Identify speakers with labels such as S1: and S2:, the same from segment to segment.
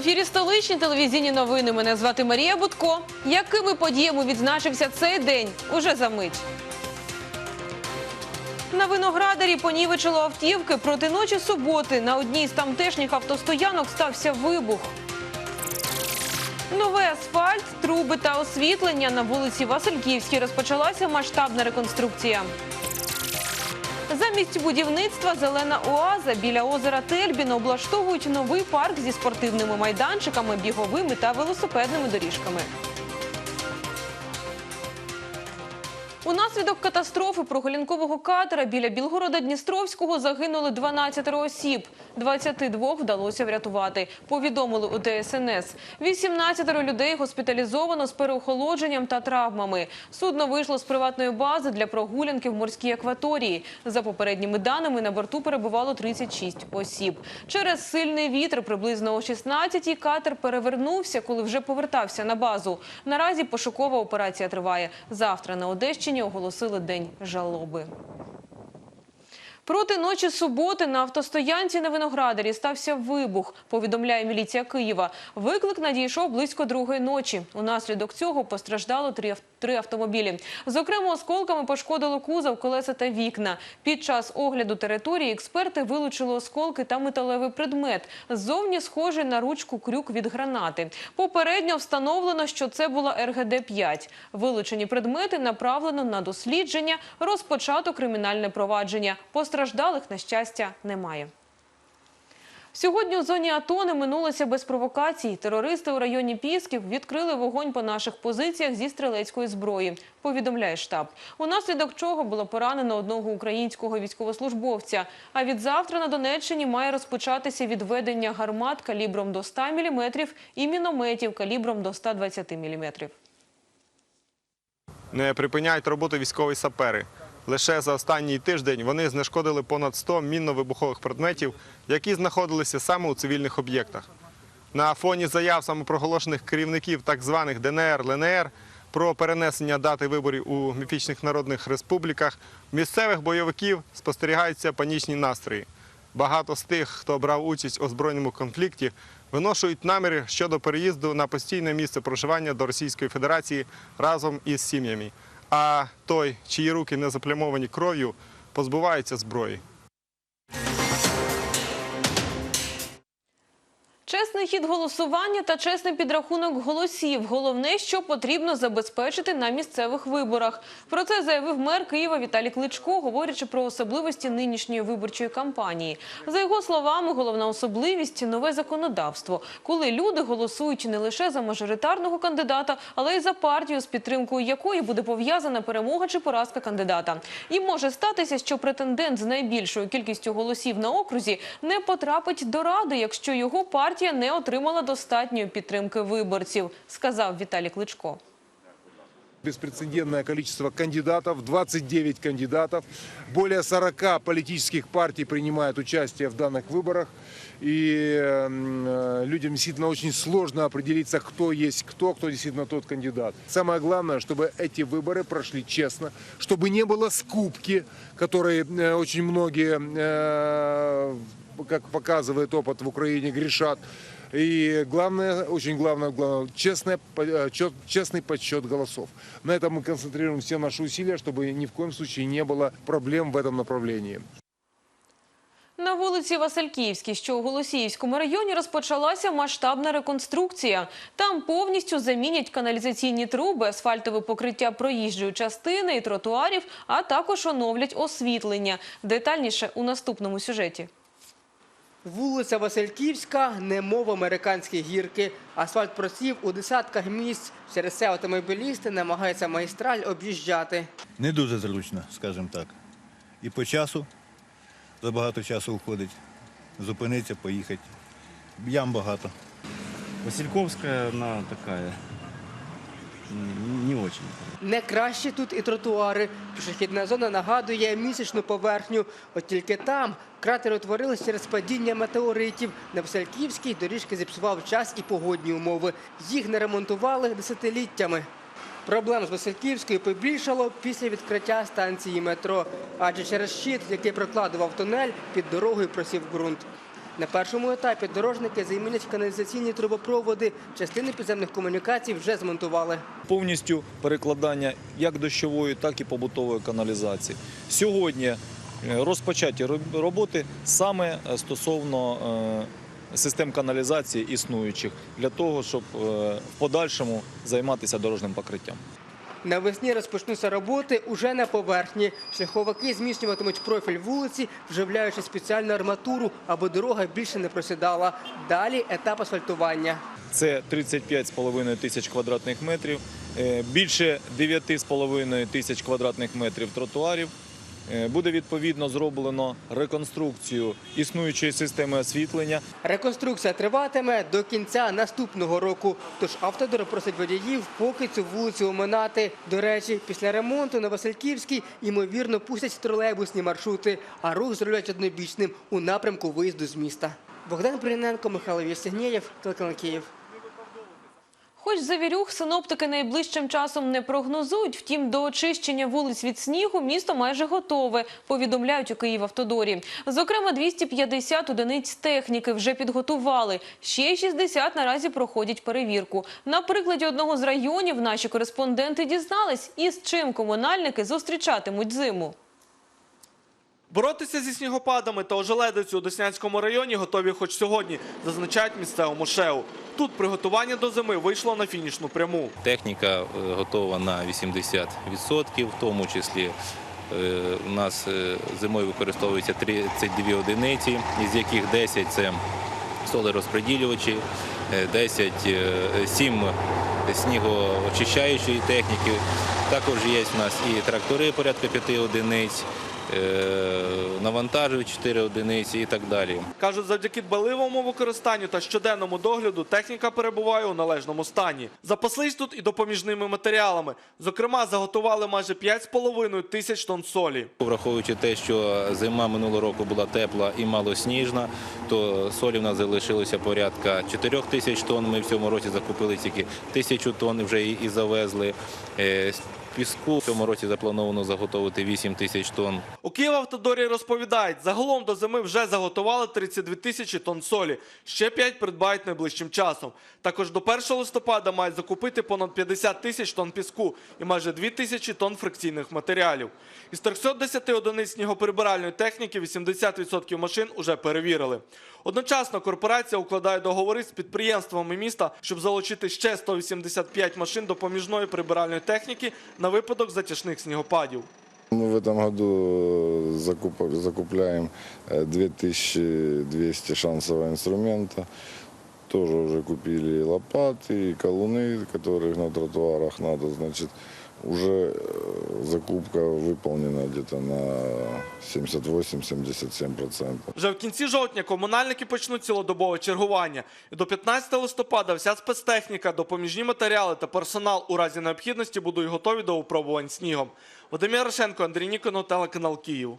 S1: Ефірі столичні телевізійні новини. Мене звати Марія Будко. Якими подіями відзначився цей день? Уже за мить. На виноградарі понівечило автівки проти ночі суботи. На одній з тамтешніх автостоянок стався вибух. Новий асфальт, труби та освітлення на вулиці Васильківській розпочалася масштабна реконструкція. Замість будівництва зелена оаза біля озера Тельбіно облаштовують новий парк зі спортивними майданчиками, біговими та велосипедними доріжками. Унаслідок катастрофи прогулянкового катера біля Білгорода Дністровського загинули 12 осіб. 22 вдалося врятувати. Повідомили у ДСНС. 18 людей госпіталізовано з переохолодженням та травмами. Судно вийшло з приватної бази для прогулянки в морській акваторії. За попередніми даними на борту перебувало 36 осіб. Через сильний вітер приблизно о 16-й катер перевернувся, коли вже повертався на базу. Наразі пошукова операція триває. Завтра на Одещині оголосили день жалоби. Проти ночі суботи на автостоянці на Виноградарі стався вибух, повідомляє міліція Києва. Виклик надійшов близько другої ночі. Унаслідок цього постраждало три, три автомобілі. Зокрема, осколками пошкодило кузов, колеса та вікна. Під час огляду території експерти вилучили осколки та металевий предмет. Ззовні схожий на ручку крюк від гранати. Попередньо встановлено, що це була РГД-5. Вилучені предмети направлено на дослідження. Розпочато кримінальне провадження. Постраждалих, на щастя, немає. Сьогодні у зоні АТО не минулося без провокацій. Терористи у районі Пісків відкрили вогонь по наших позиціях зі стрілецької зброї, повідомляє штаб. Унаслідок чого було поранено одного українського військовослужбовця. А від завтра на Донеччині має розпочатися відведення гармат калібром до 100 мм і мінометів калібром до 120 мм.
S2: не припиняють роботу військові сапери. Лише за останній тиждень вони знешкодили понад 100 мінно-вибухових предметів, які знаходилися саме у цивільних об'єктах. На фоні заяв самопроголошених керівників так званих ДНР, ЛНР про перенесення дати виборів у міфічних народних республіках, місцевих бойовиків спостерігаються панічні настрої. Багато з тих, хто брав участь у збройному конфлікті, виношують наміри щодо переїзду на постійне місце проживання до Російської Федерації разом із сім'ями. А той, чиї руки не заплямовані кров'ю, позбувається зброї.
S1: Чесний хід голосування та чесний підрахунок голосів – головне, що потрібно забезпечити на місцевих виборах. Про це заявив мер Києва Віталій Кличко, говорячи про особливості нинішньої виборчої кампанії. За його словами, головна особливість – нове законодавство, коли люди голосують не лише за мажоритарного кандидата, але й за партію, з підтримкою якої буде пов'язана перемога чи поразка кандидата. І може статися, що претендент з найбільшою кількістю голосів на окрузі не потрапить до ради, якщо його партія не отримала достатньої підтримки виборців, сказав Віталій Кличко.
S3: Беспрецедентное количество кандидатов, 29 кандидатов. Более 40 политических партий принимают участие в данных выборах. И м, э, людям действительно очень сложно определиться, кто есть кто, кто действительно тот кандидат. Самое главное, чтобы эти выборы прошли честно, чтобы не было скупки, которые э, очень многие, э, как показывает опыт в Украине, грешат. И главное, очень главное, главное честное, по- э, чет- честный подсчет голосов. На этом мы концентрируем все наши усилия, чтобы ни в коем случае не было проблем в этом направлении.
S1: На вулиці Васильківській, що у Голосіївському районі, розпочалася масштабна реконструкція. Там повністю замінять каналізаційні труби, асфальтове покриття проїжджої частини і тротуарів, а також оновлять освітлення. Детальніше у наступному сюжеті.
S4: Вулиця Васильківська, немов американські гірки. Асфальт просів у десятках місць. Через це автомобілісти намагаються магістраль об'їжджати.
S5: Не дуже зручно, скажімо так. І по часу, забагато часу уходить. Зупинитися, поїхати. Ям багато.
S6: Васильковская, она такая, м, не очень.
S4: Не краще тут і тротуари. Пішохідна зона нагадує місячну поверхню. От тільки там кратери утворились через падіння метеоритів. На Васильківській доріжки зіпсував час і погодні умови. Їх не ремонтували десятиліттями. Проблем з Васильківською побільшало після відкриття станції метро, адже через щит, який прокладував тунель, під дорогою просів ґрунт. На першому етапі дорожники замінять каналізаційні трубопроводи. Частини підземних комунікацій вже змонтували.
S7: повністю перекладання як дощової, так і побутової каналізації. Сьогодні е, розпочаті роботи саме е, стосовно е, систем каналізації існуючих для того, щоб в подальшому займатися дорожнім покриттям.
S4: Навесні розпочнуться роботи уже на поверхні. Шляховики зміщуватимуть профіль вулиці, вживляючи спеціальну арматуру, аби дорога більше не просідала. Далі етап асфальтування.
S7: Це 35,5 тисяч квадратних метрів, е, більше 9,5 тисяч квадратних метрів тротуарів. Е, Буде відповідно зроблено реконструкцію існуючої системи освітлення,
S4: Реконструкція триватиме до кінця наступного року. Тож автодор просить водіїв поки цю вулицю оминати. До речі, після ремонту на Васильківській ймовірно пустять тролейбусні маршрути, а рух зроблять однобічним у напрямку виїзду з міста. Богдан Бриненко, Михайло Євсігнєєв, телеканал Київ.
S1: Хоч завірюх синоптики найближчим часом не прогнозують, втім до очищення вулиць від снігу місто майже готове, повідомляють у Київавтодорі. Зокрема, 250 одиниць техніки вже підготували. Ще 60 наразі проходять перевірку. На прикладі одного з районів наші кореспонденти дізнались, із чим комунальники зустрічатимуть зиму.
S8: Боротися зі снігопадами та ожеледицю у Деснянському районі готові хоч сьогодні, зазначають місцевому ШЕУ. Тут приготування до зими вийшло на фінішну пряму.
S9: Техніка е, готова на 80%, в тому числі е, у нас е, зимою використовується 32 одиниці, із яких 10 – це солерозпреділювачі, е, 10, е, 7 снігоочищаючої техніки. Також є у нас і трактори порядка 5 одиниць, навантажують 4 одиниці і так далі.
S8: Кажуть, завдяки дбаливому використанню та щоденному догляду техніка перебуває у належному стані. Запаслись тут і допоміжними матеріалами. Зокрема, заготували майже 5,5 тисяч тонн солі.
S9: Враховуючи те, що зима минулого року була тепла і малосніжна, то солі в нас залишилося порядка 4 тисяч тонн. Ми в цьому році закупили тільки тисячу тонн вже і і завезли. Піску в цьому році заплановано заготовити 8 тисяч тонн.
S8: У Київавтодорі розповідають, загалом до зими вже заготували 32 тисячі тонн солі. Ще 5 придбають найближчим часом. Також до 1 листопада мають закупити понад 50 тисяч тонн піску і майже 2 тисячі тонн фрикційних матеріалів. Із 310 одиниць снігоприбиральної техніки 80% машин уже перевірили. Одночасно корпорація укладає договори з підприємствами міста, щоб залучити ще 185 машин допоміжної прибиральної техніки на випадок затяжних снігопадів.
S10: Мы в этом году э, закуп- закупляем э, 2200 шансового инструмента. Тоже уже купили и лопаты, и колуны, которых на тротуарах надо. Значит, уже э, закупка виповнена где-то на 78-77%.
S8: Вже в кінці жовтня комунальники почнуть цілодобове чергування. І до 15 листопада вся спецтехніка, допоміжні матеріали та персонал у разі необхідності будуть готові до випробувань снігом. Вадим Ярошенко, Андрій Ніконо, телеканал Київ.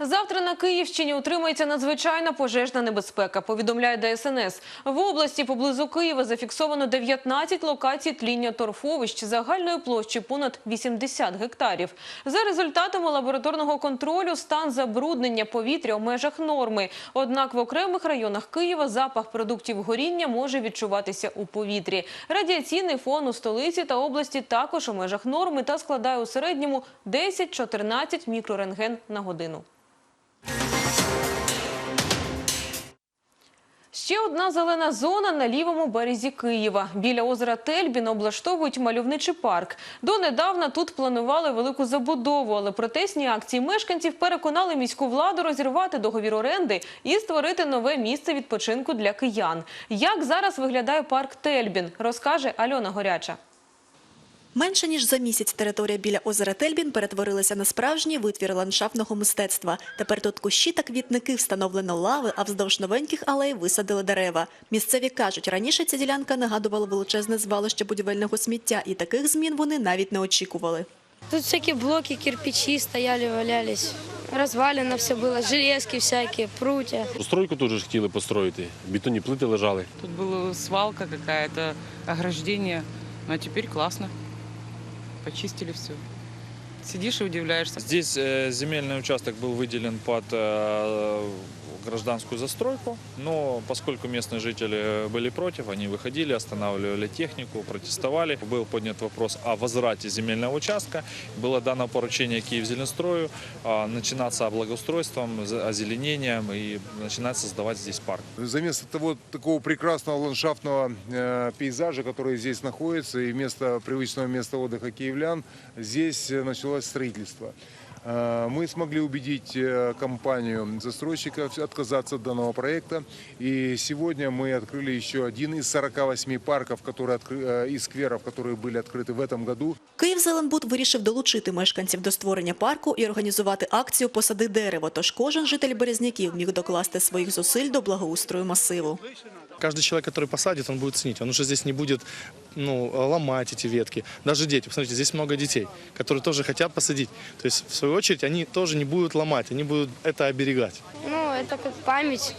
S1: Завтра на Київщині утримується надзвичайна пожежна небезпека, повідомляє ДСНС. В області поблизу Києва зафіксовано 19 локацій тління торфовищ загальною площею понад 80 гектарів. За результатами лабораторного контролю стан забруднення повітря у межах норми. Однак в окремих районах Києва запах продуктів горіння може відчуватися у повітрі. Радіаційний фон у столиці та області також у межах норми та складає у середньому 10-14 мікрорентген на годину. Ще одна зелена зона на лівому березі Києва. Біля озера Тельбін облаштовують мальовничий парк. Донедавна тут планували велику забудову, але протестні акції мешканців переконали міську владу розірвати договір оренди і створити нове місце відпочинку для киян. Як зараз виглядає парк Тельбін, розкаже Альона Горяча.
S11: Менше ніж за місяць територія біля озера Тельбін перетворилася на справжній витвір ландшафтного мистецтва. Тепер тут кущі та квітники встановлено лави, а вздовж новеньких алей висадили дерева. Місцеві кажуть, раніше ця ділянка нагадувала величезне звалище будівельного сміття, і таких змін вони навіть не очікували.
S12: Тут всякие блоки, кирпичи стояли, валялись. Развалено все было, железки всякие, прутья.
S13: Стройку теж хотіли построїти, бетонні плити лежали.
S14: Тут была свалка какая-то, ограждение. Ну а теперь классно Почистили все. Сидишь и удивляешься.
S15: Здесь э, земельный участок был выделен под э,
S7: гражданскую застройку, но поскольку местные жители были против, они выходили, останавливали технику, протестовали. Был поднят вопрос о возврате земельного участка. Было дано поручение Киевзеленстрою а, начинаться благоустройством, за- озеленением и начинать создавать здесь парк.
S3: За место того такого прекрасного ландшафтного э, пейзажа, который здесь находится, и вместо привычного места отдыха киевлян, здесь э, началось строительство. Э, Мы смогли убедить э, компанию застройщиков отказаться от данного проекта. И сегодня мы открыли еще один из 48 парков, которые откры- э, и скверов, которые были открыты в этом году.
S11: Київзеленбуд вирішив долучити мешканців до створення парку і організувати акцію «Посади дерево», тож кожен житель Березняків міг докласти своїх зусиль до благоустрою масиву.
S15: Каждый человек, который посадит, он будет ценить. Он уже здесь не будет ну, ломать эти ветки. Даже дети. Посмотрите, здесь много детей, которые тоже хотят посадить. То есть, в свою очередь, они тоже не будут ломать, они будут это оберегать.
S12: Ну, это как память.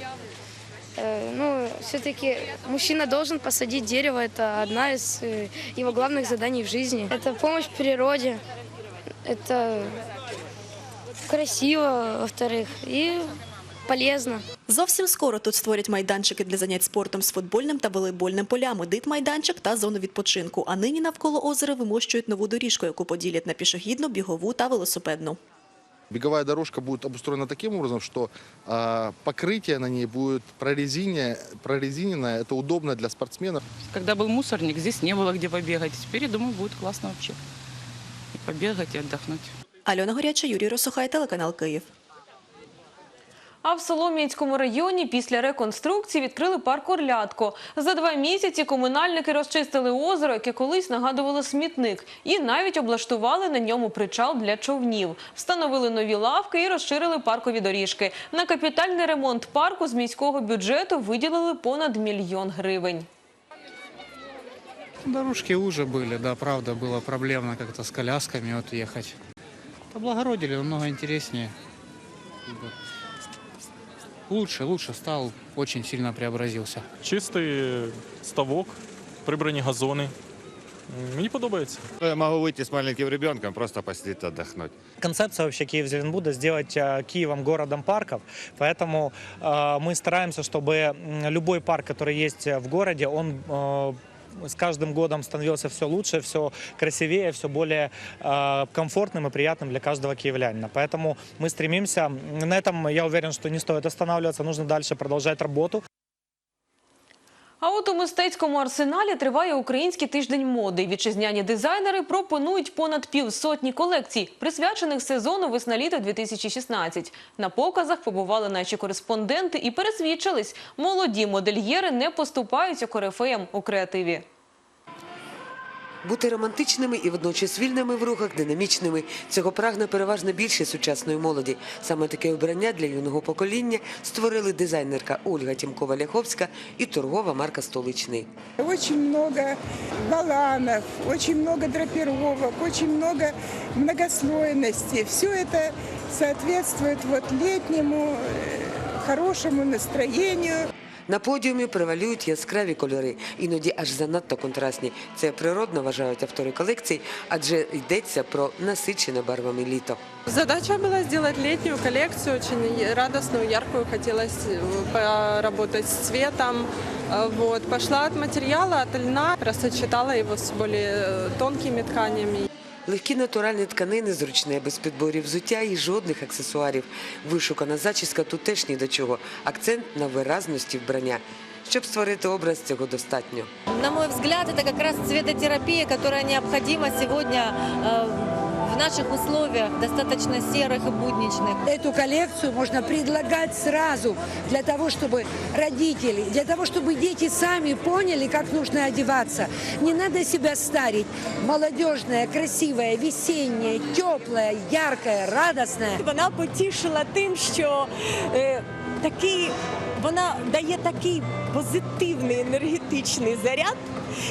S12: Э, Ну, все-таки мужчина должен посадить дерево. Это одна из э, его главных заданий в жизни. Это помощь природе. Это красиво, во-вторых, и полезно.
S11: Зовсім скоро тут створять майданчики для занять спортом з футбольним та волейбольним полями, дит-майданчик та зону відпочинку. А нині навколо озера вимощують нову доріжку, яку поділять на пішохідну, бігову та велосипедну.
S16: Беговая дорожка будет обустроена таким образом, что а, покрытие на ней будет прорезине, прорезиненное. Это удобно для спортсменов.
S14: Когда был мусорник, здесь не было где побегать. Теперь, я думаю, будет классно вообще. И побегать, и отдохнуть.
S11: Альона Горяча, Юрій Росухай, телеканал Київ.
S1: А в Солом'янському районі після реконструкції відкрили парк Орлятко. За два місяці комунальники розчистили озеро, яке колись нагадувало смітник, і навіть облаштували на ньому причал для човнів. Встановили нові лавки і розширили паркові доріжки. На капітальний ремонт парку з міського бюджету виділили понад мільйон гривень.
S17: Дорожки уже были, да, правда, было проблемно как-то с колясками вот ехать. Облагородили, намного интереснее. Как бы Лучше, лучше стал, очень сильно преобразился.
S18: Чистий ставок, прибрані газони. Мені подобається.
S19: Я могу выйти с маленьким ребенком, просто посидеть, отдохнуть.
S20: Концепция вообще Киев-Зеленбуда сделать э, Киевом городом парков, поэтому э, мы стараемся, чтобы м, любой парк, который есть в городе, он э, с каждым годом становился все лучше, все красивее, все более э, комфортным и приятным для каждого киевлянина. Поэтому мы стремимся. На этом я уверен, что не стоит останавливаться, нужно дальше продолжать работу.
S1: А от у мистецькому арсеналі триває український тиждень моди. Вітчизняні дизайнери пропонують понад півсотні колекцій, присвячених сезону весна літа 2016. На показах побували наші кореспонденти і пересвідчились, молоді модельєри не поступаються корифеям у креативі.
S21: Бути романтичними і водночас вільними в рухах, динамічними. Цього прагне переважно більше сучасної молоді. Саме таке обрання для юного покоління створили дизайнерка Ольга Тімкова-Ляховська і торгова марка «Столичний».
S22: Очень много воланов, очень много драпировок, очень много многослойности. Все это соответствует вот летнему э, хорошему.
S21: На подіумі превалюють яскраві кольори, іноді аж занадто контрастні. Це природно вважають автори колекцій, адже йдеться про насичене барвами літо.
S23: Задача была сделать летнюю коллекцию, очень радостную, яркую. Хотелось э, поработать с цветом. Э, Вот. Пошла от материала, от льна, рассочетала его с более э, тонкими тканями.
S21: Легкі натуральні тканини, зручне без підборів взуття і жодних аксесуарів. Вишукана зачіска тут теж ні до чого. Акцент на виразності вбрання. Щоб створити образ, цього достатньо.
S24: На мой взгляд, це якраз раз яка необхідна сегодня э, в наших условиях, достаточно серых и будничных.
S25: Эту коллекцию можно предлагать сразу для того, чтобы родители, для того, чтобы дети сами поняли, как нужно одеваться. Не надо себя старить. Молодежная, красивая, весенняя, теплая, яркая, радостная.
S26: Вона потішила тим, що е, такий, вона дає такий позитивний енергетичний заряд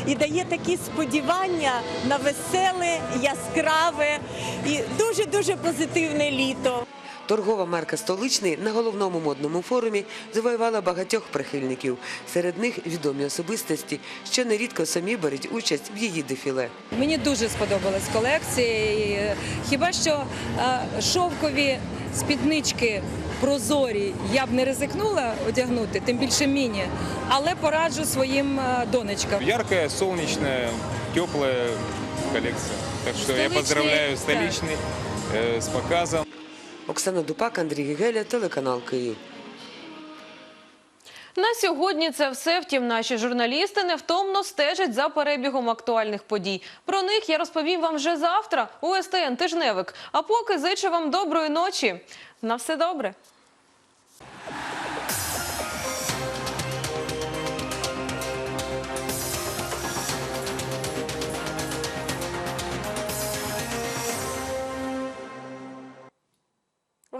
S26: і дає такі сподівання на веселе, яскраве і дуже-дуже позитивне літо.
S21: Торгова марка «Столичний» на головному модному форумі завоювала багатьох прихильників. Серед них відомі особистості, що нерідко самі беруть участь в її дефіле.
S27: Мені дуже сподобалась колекція. Хіба що е, шовкові спіднички
S28: прозорі я б не ризикнула одягнути, тим більше міні, але пораджу своїм е, донечкам.
S29: Яркая, солнечная, теплая коллекция. Так что я
S28: Столичный,
S29: поздравляю
S28: да.
S29: столичный э, с показом.
S21: Оксана Дупак, Андрій Гегеля, телеканал Київ.
S1: На сьогодні це все. Втім, наші журналісти невтомно стежать за перебігом актуальних подій. Про них я розповім вам вже завтра у СТН Тижневик. А поки зичу вам доброї ночі. На все добре.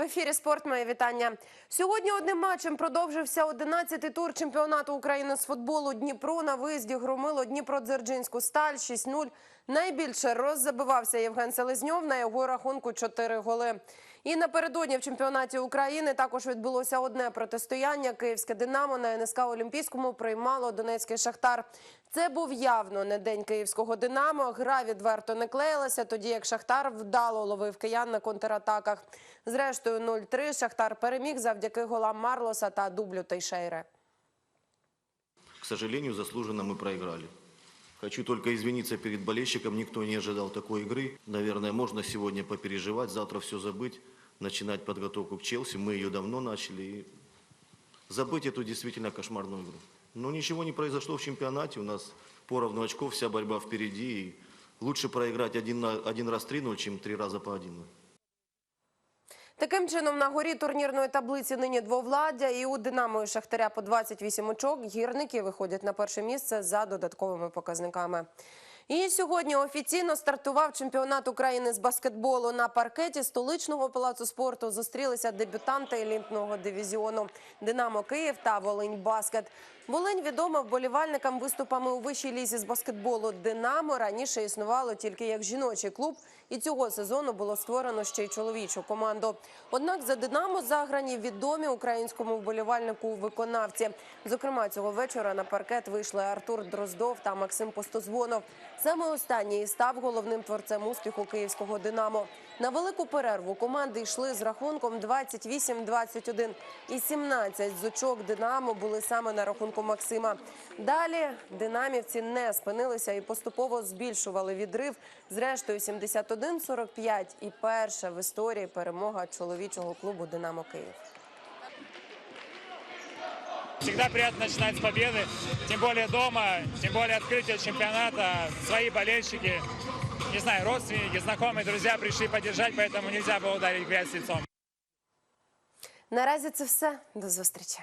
S30: Ефірі спорт моє вітання. Сьогодні одним матчем продовжився 11-й тур чемпіонату України з футболу. Дніпро на виїзді громило Дніпродзержинську сталь 6-0. Найбільше роззабивався Євген Селезньов на його рахунку 4 голи. І напередодні в чемпіонаті України також відбулося одне протистояння. Київське Динамо на НСК Олімпійському приймало Донецький Шахтар. Це був явно не день київського Динамо. Гра відверто не клеїлася, тоді як Шахтар вдало ловив киян на контратаках. Зрештою, 0-3 Шахтар переміг завдяки голам Марлоса та дублю Тейшейре.
S31: К сожалению, заслуженно мы проиграли. Хочу только извиниться перед болельщиком, никто не ожидал такой игры. Наверное, можно сегодня попереживать, завтра все забыть, начинать подготовку к Челси. Мы ее давно начали. И забыть эту действительно кошмарную игру. Но ничего не произошло в чемпионате, у нас поровну очков, вся борьба впереди. И лучше проиграть один, на- один раз 3-0, чем три раза по 1-0.
S30: Таким чином, на горі турнірної таблиці нині двовладдя і у Динамо і Шахтаря по 28 очок. Гірники виходять на перше місце за додатковими показниками. І сьогодні офіційно стартував чемпіонат України з баскетболу на паркеті столичного палацу спорту. Зустрілися дебютанти елітного дивізіону Динамо Київ та Волинь Баскет. Волинь відома вболівальникам виступами у вищій лізі з баскетболу. Динамо раніше існувало тільки як жіночий клуб, і цього сезону було створено ще й чоловічу команду. Однак за Динамо заграні відомі українському вболівальнику виконавці. Зокрема, цього вечора на паркет вийшли Артур Дроздов та Максим Пустозвонов. Саме останній став головним творцем успіху київського Динамо. На велику перерву команди йшли з рахунком 28-21 і 17 з очок Динамо були саме на рахунку Максима. Далі динамівці не спинилися і поступово збільшували відрив. Зрештою 71-45 і перша в історії перемога чоловічого клубу Динамо Київ.
S20: Всегда приятно начинать с победы, тем более дома, тем более открытие чемпионата, свои болельщики, не знаю, родственники, знакомые, друзья пришли поддержать, поэтому нельзя было ударить в грязь лицом.
S30: Наразі це все. До зустрічі.